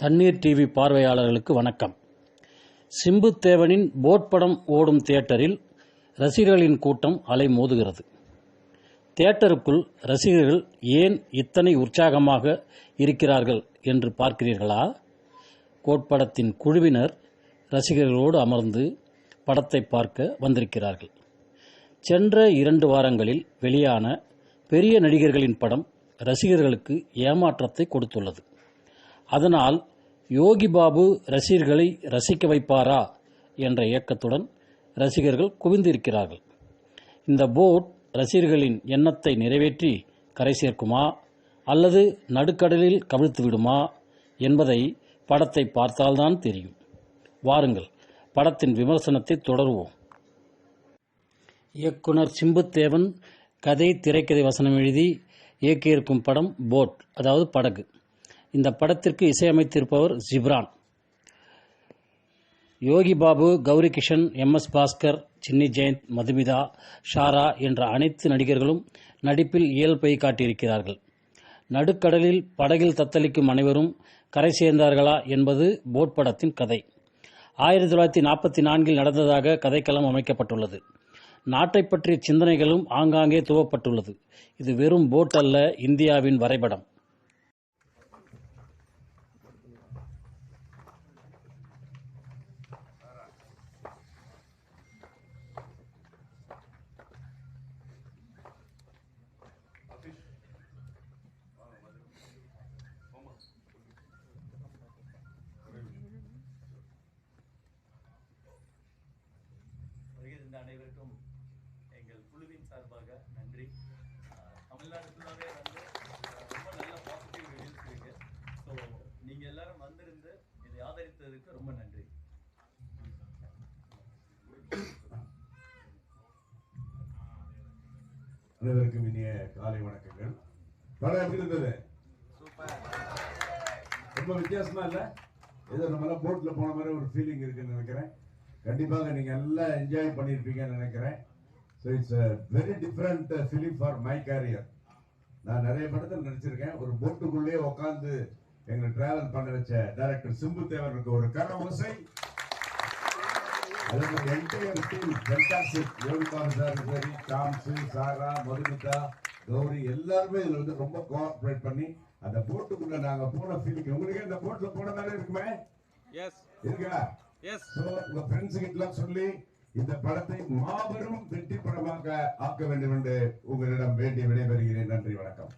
தண்ணீர் டிவி பார்வையாளர்களுக்கு வணக்கம். சிம்புத்தேவனின் போட் படம் ஓடும் தியேட்டரில் ரசிகர்களின் கூட்டம் அலைமோதுகிறது தியேட்டருக்குள் ரசிகர்கள் ஏன் இத்தனை உற்சாகமாக இருக்கிறார்கள் என்று பார்க்கிறீர்களா? கோட்படத்தின் குழுவினர் ரசிகர்களோடு அமர்ந்து படத்தை பார்க்க வந்திருக்கிறார்கள். சென்ற இரண்டு வாரங்களில் வெளியான பெரிய நடிகர்களின் படம் ரசிகர்களுக்கு ஏமாற்றத்தை கொடுத்துள்ளது. அதனால் யோகி பாபு ரசிகர்களை ரசிக்க வைப்பாரா என்ற இயக்கத்துடன் ரசிகர்கள் குவிந்திருக்கிறார்கள். இந்த போட் ரசிகர்களின் எண்ணத்தை நிறைவேற்றி கரை சேர்க்குமா அல்லது நடுக்கடலில் கவிழ்த்து விடுமா என்பதை படத்தை பார்த்தால்தான் தெரியும். வாருங்கள் படத்தின் விமர்சனத்தை தொடருவோம். இயக்குனர் சிம்புத்தேவன் கதை திரைக்கதை வசனம் எழுதி இயக்கியிருக்கும் படம் போட் அதாவது படகு. இந்த படத்திற்கு இசையமைத்திருப்பவர் ஜிப்ரான். யோகி பாபு கௌரி கிஷன் எம் எஸ் பாஸ்கர் சின்னி ஜெயந்த் மதுமிதா ஷாரா என்ற அனைத்து நடிகர்களும் நடிப்பில் இயல்பை காட்டியிருக்கிறார்கள். நடுக்கடலில் படகில் தத்தளிக்கும் அனைவரும் கரை சேர்ந்தார்களா என்பது போட் படத்தின் கதை. ஆயிரத்தி தொள்ளாயிரத்தி நாற்பத்தி நான்கில் நடந்ததாக கதைக்களம் அமைக்கப்பட்டுள்ளது. நாட்டை பற்றிய சிந்தனைகளும் ஆங்காங்கே துவப்பட்டுள்ளது. இது வெறும் போட் அல்ல இந்தியாவின் வரைபடம். அனைவருக்கும் எங்கள் குழுவின் சார்பாக நன்றி. தமிழ்நாடு ஃபுல்லாகவே வந்து ரொம்ப நல்ல பாசிட்டிவ் ரிவ்யூஸ் இருக்கு. ஸோ நீங்க எல்லாரும் வந்திருந்து இதை ஆதரித்ததுக்கு ரொம்ப நன்றி. அனைவருக்கும் இனிய காலை வணக்கங்கள். படம் எப்படி இருந்தது. ரொம்ப வித்தியாசமா இல்ல? ஏதோ நம்ம எல்லாம் போட்ல போன மாதிரி ஒரு ஃபீலிங் இருக்குன்னு நினைக்கிறேன். கண்டிப்பாக நீங்க எல்லாம் என்ஜாய் பண்ணியிருப்பீங்கன்னு நினைக்கிறேன். So it's very different film for my career நான் நிறைய படத்தில் நடிச்சிருக்கேன். ஒரு போட்டுக்குள்ளேயே உட்காந்து எங்களை டிராவல் பண்ண வச்ச டைரக்டர் சிம்பு தேவருக்கு ஒரு கர ஓசை. Entire team fantastic Yogi Babu sir சரி டாம்ஸு சாரா மதுமிதா கௌரி எல்லாருமே இதுல வந்து ரொம்ப கோஆப்ரேட் பண்ணி அந்த போட்டுக்குள்ள நாங்க போன ஃபீலிங் உங்களுக்கு அந்த போட்ல போன மாதிரி இருக்குமே? எஸ் இருக்கா? உங்க ஃப்ரெண்ட்ஸ் கிட்ட சொல்லி இந்த படத்தை மாபெரும் வெற்றி படமாக ஆக்க வேண்டும் என்று உங்களிடம் வேண்டி விடைபெறுகிறேன். நன்றி வணக்கம்.